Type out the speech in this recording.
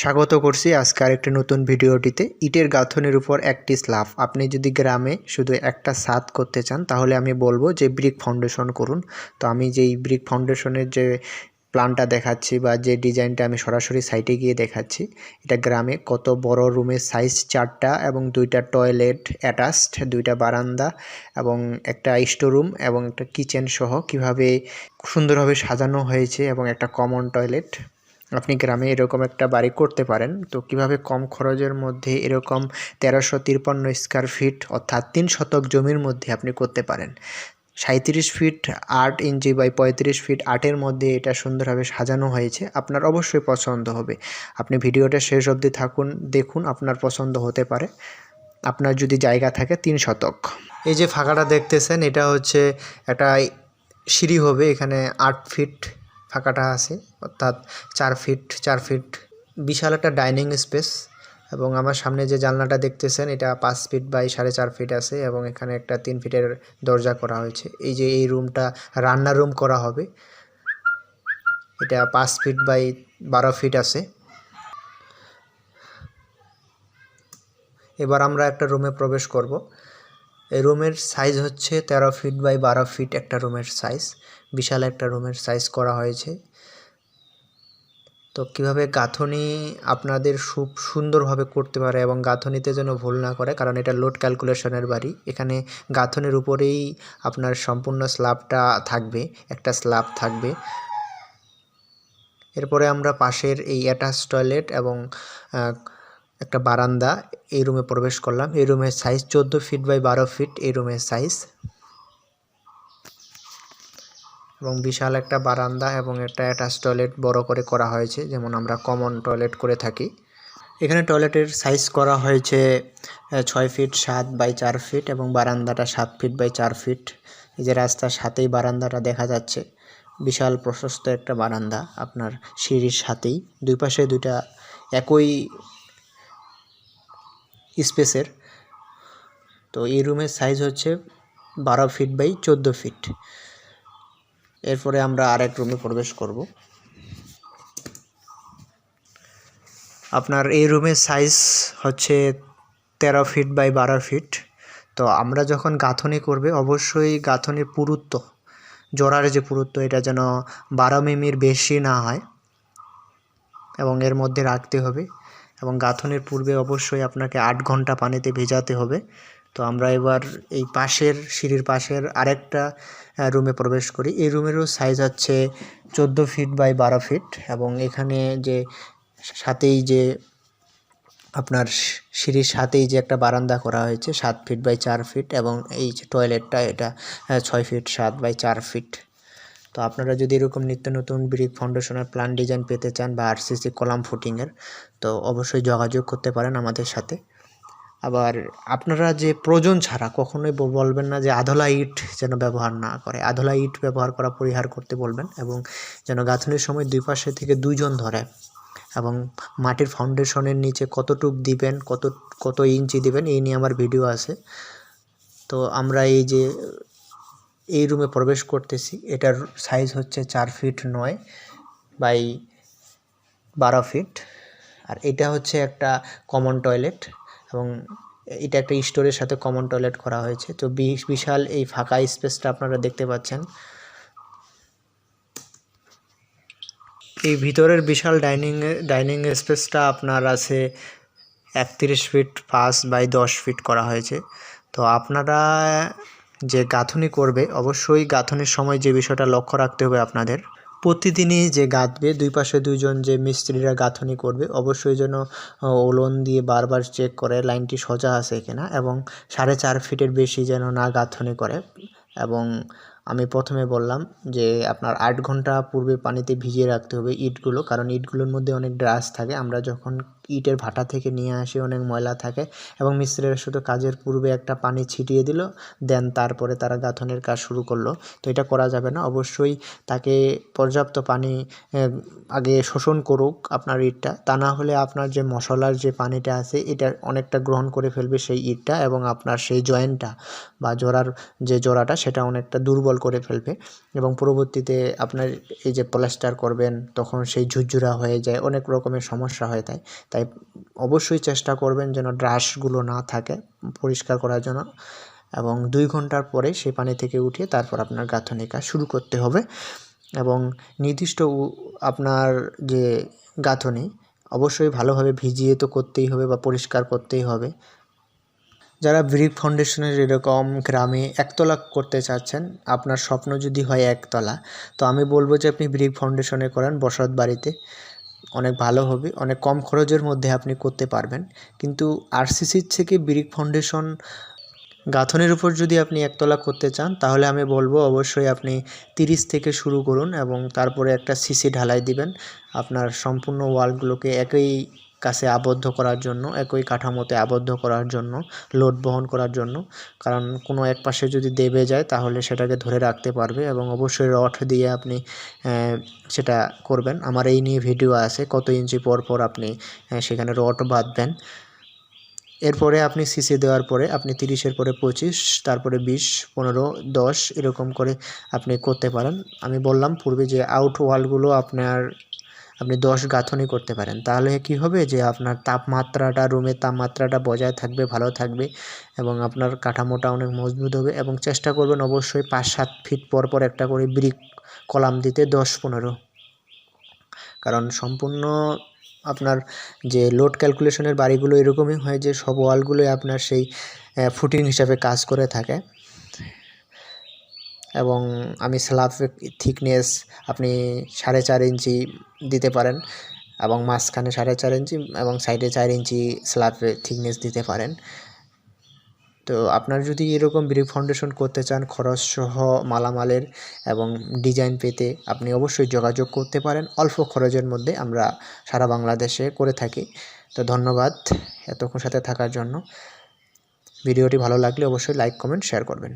স্বাগত করছি আজকে আরেকটি নতুন ভিডিওটিতে। ইটের গাঁথনের উপর একটি স্ল্যাব আপনি যদি গ্রামে শুধু একটা ছাদ করতে চান, তাহলে আমি বলব যে ব্রিক ফাউন্ডেশন করুন। তো আমি যেই ব্রিক ফাউন্ডেশনের যে প্ল্যানটা দেখাচ্ছি বা যে ডিজাইনটা আমি সরাসরি সাইটে গিয়ে দেখাচ্ছি, এটা গ্রামে কত বড় রুমের সাইজ চারটা এবং দুইটা টয়লেট অ্যাটাচড, দুইটা বারান্দা এবং একটা স্টোরুম এবং একটা কিচেন সহ কীভাবে সুন্দরভাবে সাজানো হয়েছে এবং একটা কমন টয়লেট। আপনি গ্রামে এরকম একটা বাড়ি করতে পারেন। তো কীভাবে কম খরচের মধ্যে এরকম তেরোশো তিরপান্ন স্কোয়ার ফিট অর্থাৎ তিন শতক জমির মধ্যে আপনি করতে পারেন? সাঁত্রিশ ফিট আট ইঞ্চি বাই পঁয়ত্রিশ ফিট আটের মধ্যে এটা সুন্দরভাবে সাজানো হয়েছে। আপনার অবশ্যই পছন্দ হবে। আপনি ভিডিওটা শেষ অবধি থাকুন, দেখুন, আপনার পছন্দ হতে পারে। আপনার যদি জায়গা থাকে তিন শতক। এই যে ফাঁকাটা দেখতেছেন, এটা হচ্ছে একটা সিঁড়ি হবে, এখানে আট ফিট ফাঁকাটা আছে, অর্থাৎ চার ফিট চার ফিট বিশাল একটা ডাইনিং স্পেস এবং আমার সামনে যে জানলাটা দেখতেছেন, এটা পাঁচ ফিট বাই সাড়ে চার ফিট আছে এবং এখানে একটা তিন ফিটের দরজা করা হয়েছে। এই যে এই রুমটা রান্নার রুম করা হবে, এটা পাঁচ ফিট বাই বারো ফিট আছে। এবার আমরা একটা রুমে প্রবেশ করব। রুমের সাইজ হচ্ছে তেরো ফিট বাই বারো ফিট একটা রুমের সাইজ। বিশাল একটা রুমের সাইজ করা হয়েছে। তো কীভাবে গাঁথনি আপনাদের খুব সুন্দরভাবে করতে পারে এবং গাঁথনিতে যেন ভুল না করে, কারণ এটা লোড ক্যালকুলেশনের বাড়ি। এখানে গাঁথনির উপরেই আপনার সম্পূর্ণ স্ল্যাবটা থাকবে, একটা স্ল্যাব থাকবে। এরপরে আমরা পাশের এই অ্যাটাচ টয়লেট এবং একটা বারান্দা, এই রুমে প্রবেশ করলাম। এই রুমের সাইজ চোদ্দ ফিট বাই বারো ফিট এই রুমের সাইজ এবং বিশাল একটা বারান্দা এবং একটা অ্যাটাচ টয়লেট বড় করে করা হয়েছে, যেমন আমরা কমন টয়লেট করে থাকি। এখানে টয়লেটের সাইজ করা হয়েছে ছয় ফিট সাত বাই চার ফিট এবং বারান্দাটা সাত ফিট বাই চার ফিট এই যে রাস্তার সাথেই বারান্দাটা দেখা যাচ্ছে। বিশাল প্রশস্ত একটা বারান্দা, আপনার সিঁড়ির সাথেই। দুই পাশে দুইটা একই স্পেসের। তো এই রুমের সাইজ হচ্ছে বারো ফিট বাই চোদ্দ ফিট এরপরে আমরা আরেক রুমে প্রবেশ করব। আপনার এই রুমের সাইজ হচ্ছে তেরো ফিট বাই বারো ফিট তো আমরা যখন গাঁথনি করবে, অবশ্যই গাঁথনির পুরুত্ব, জোড়ার যে পুরুত্ব, এটা যেন বারো মিমির বেশি না হয়। এবং এর মধ্যে রাখতে হবে। এবং গাঁথনির পূর্বে অবশ্যই আপনাকে আট ঘণ্টা পানিতে ভেজাতে হবে। তো আমরা এবার এই পাশের, সিঁড়ির পাশের আরেকটা রুমে প্রবেশ করি। এই রুমেরও সাইজ হচ্ছে চোদ্দ ফিট বাই বারো ফিট এবং এখানে যে সাথেই যে আপনার সিঁড়ির সাথেই যে একটা বারান্দা করা হয়েছে, সাত ফিট বাই চার ফিট এবং এই যে টয়লেটটা এটা ছয় ফিট সাত বাই চার ফিট তো আপনারা যদি এরকম নিত্য নতুন ব্রিক ফাউন্ডেশনের প্ল্যান ডিজাইন পেতে চান বা আরসিসি কলাম ফুটিংয়ের তো অবশ্যই যোগাযোগ করতে পারেন আমাদের সাথে। আবার আপনারা যে প্রয়োজন ছাড়া কখনোই বলবেন না যে আধলা ইট যেন ব্যবহার না করে। আধলা ইট ব্যবহার করা পরিহার করতে বলবেন এবং যেন গাঁথনির সময় দুই পাশে থেকে দুইজন ধরে এবং মাটির ফাউন্ডেশনের নিচে কতটুক দিবেন, কত কত ইঞ্চি দিবেন, এই নিয়ে আমার ভিডিও আছে। তো আমরা এই যে এই রুমে প্রবেশ করতেছি। এটার সাইজ হচ্ছে চার ফিট নয় বাই বারো ফিট আর এটা হচ্ছে একটা কমন টয়লেট এবং এটা একটা স্টোরের সাথে কমন টয়লেট করা হয়েছে। তো বিশাল এই ফাঁকা স্পেসটা আপনারা দেখতে পাচ্ছেন। এই ভিতরের বিশাল ডাইনিং ডাইনিং স্পেসটা আপনার আছে একত্রিশ ফিট পাঁচ বাই দশ ফিট করা হয়েছে। তো আপনারা যে গাঁথনি করবে, অবশ্যই গাঁথনির সময় যে বিষয়টা লক্ষ্য রাখতে হবে আপনাদের। প্রতিদিনই যে গাঁথবে, দুই পাশে দুইজন যে মিস্ত্রিরা গাঁথনি করবে, অবশ্যই যেন ওলন দিয়ে বারবার চেক করে, লাইনটি সোজা আছে কিনা এবং সাড়ে চার ফিটের বেশি যেন না গাঁথনি করে। এবং আমি প্রথমে বললাম যে, আপনার আট ঘণ্টা পূর্বে পানিতে ভিজিয়ে রাখতে হবে ইটগুলো, কারণ ইটগুলোর মধ্যে অনেক ড্রাস থাকে। আমরা যখন ইটের ভাটা থেকে নিয়ে আসি, অনেক ময়লা থাকে এবং মিস্ত্রিরা শুধু কাজের পূর্বে একটা পানি ছিটিয়ে দিল, দেন তারপরে তারা গাঁথনের কাজ শুরু করল। তো এটা করা যাবে না, অবশ্যই তাকে পর্যাপ্ত পানি আগে শোষণ করুক আপনার ইটটা, তা না হলে আপনার যে মশলার যে পানিটা আছে, এটা অনেকটা গ্রহণ করে ফেলবে সেই ইটটা এবং আপনার সেই জয়েন্টটা বা জোড়ার যে জোড়াটা, সেটা অনেকটা দুর্বল করে ফেলবে এবং পরবর্তীতে আপনার এই যে প্লাস্টার করবেন, তখন সেই ঝুরঝুরা হয়ে যায়, অনেক রকমের সমস্যা হয়ে যায়। তাই অবশ্যই চেষ্টা করবেন যেন ড্রাসগুলো না থাকে পরিষ্কার করার জন্য এবং দুই ঘণ্টার পরে সেই পানি থেকে উঠিয়ে তারপর আপনার গাঁথনি কাজ শুরু করতে হবে এবং নির্দিষ্ট আপনার যে গাঁথনি অবশ্যই ভালোভাবে ভিজিয়ে তো করতেই হবে বা পরিষ্কার করতেই হবে। যারা ব্রিক ফাউন্ডেশনের এরকম গ্রামে একতলা করতে চাচ্ছেন, আপনার স্বপ্ন যদি হয় একতলা, তো আমি বলব যে আপনি ব্রিক ফাউন্ডেশনে করেন বসত বাড়িতে। অনেক ভালো হবে, অনেক কম খরচের মধ্যে আপনি করতে পারবেন। কিন্তু আরসিসির থেকে ব্রিক ফাউন্ডেশন গাঁথনের উপর যদি আপনি একতলা করতে চান, তাহলে আমি বলব অবশ্যই আপনি তিরিশ থেকে শুরু করুন এবং তারপরে একটা সিসি ঢালাই দিবেন। আপনার সম্পূর্ণ ওয়ালগুলোকে একই কাছে আবদ্ধ করার জন্য, একই কাঠামোতে আবদ্ধ করার জন্য, লোড বহন করার জন্য। কারণ কোনো এক পাশে যদি দেবে যায়, তাহলে সেটাকে ধরে রাখতে পারবে এবং অবশ্যই রড দিয়ে আপনি সেটা করবেন। আমার এই নিয়ে ভিডিও আছে, কত ইঞ্চি পর পর আপনি সেখানে রড বাঁধবেন। এরপরে আপনি সিসি দেওয়ার পরে আপনি তিরিশের পরে পঁচিশ, তারপরে বিশ, পনেরো, দশ, এরকম করে আপনি করতে পারেন। আমি বললাম পূর্বে যে আউট ওয়ালগুলো আপনার আপনি দশ গাঁথনি করতে পারেন। তাহলে কি হবে যে আপনার তাপমাত্রাটা, রুমের তাপমাত্রাটা বজায় থাকবে, ভালো থাকবে এবং আপনার কাঠামোটা অনেক মজবুত হবে এবং চেষ্টা করবেন অবশ্যই পাঁচ সাত ফিট পর পর একটা করে ব্রিক কলাম দিতে দশ পনেরো। কারণ সম্পূর্ণ আপনার যে লোড ক্যালকুলেশনের বাড়িগুলো এরকমই হয় যে সব ওয়ালগুলোই আপনার সেই ফুটিং হিসাবে কাজ করে থাকে। এবং আমি স্ল্যাব থিকনেস আপনি সাড়ে চার ইঞ্চি দিতে পারেন এবং মাঝখানে সাড়ে চার ইঞ্চি এবং সাইডে চার ইঞ্চি স্ল্যাব থিকনেস দিতে পারেন। তো আপনার যদি এরকম ব্রিক ফাউন্ডেশন করতে চান, খরচ সহ মালামালের এবং ডিজাইন পেতে, আপনি অবশ্যই যোগাযোগ করতে পারেন। অল্প খরচের মধ্যে আমরা সারা বাংলাদেশে করে থাকি। তো ধন্যবাদ এতক্ষণ সাথে থাকার জন্য। ভিডিওটি ভালো লাগলে অবশ্যই লাইক কমেন্ট শেয়ার করবেন।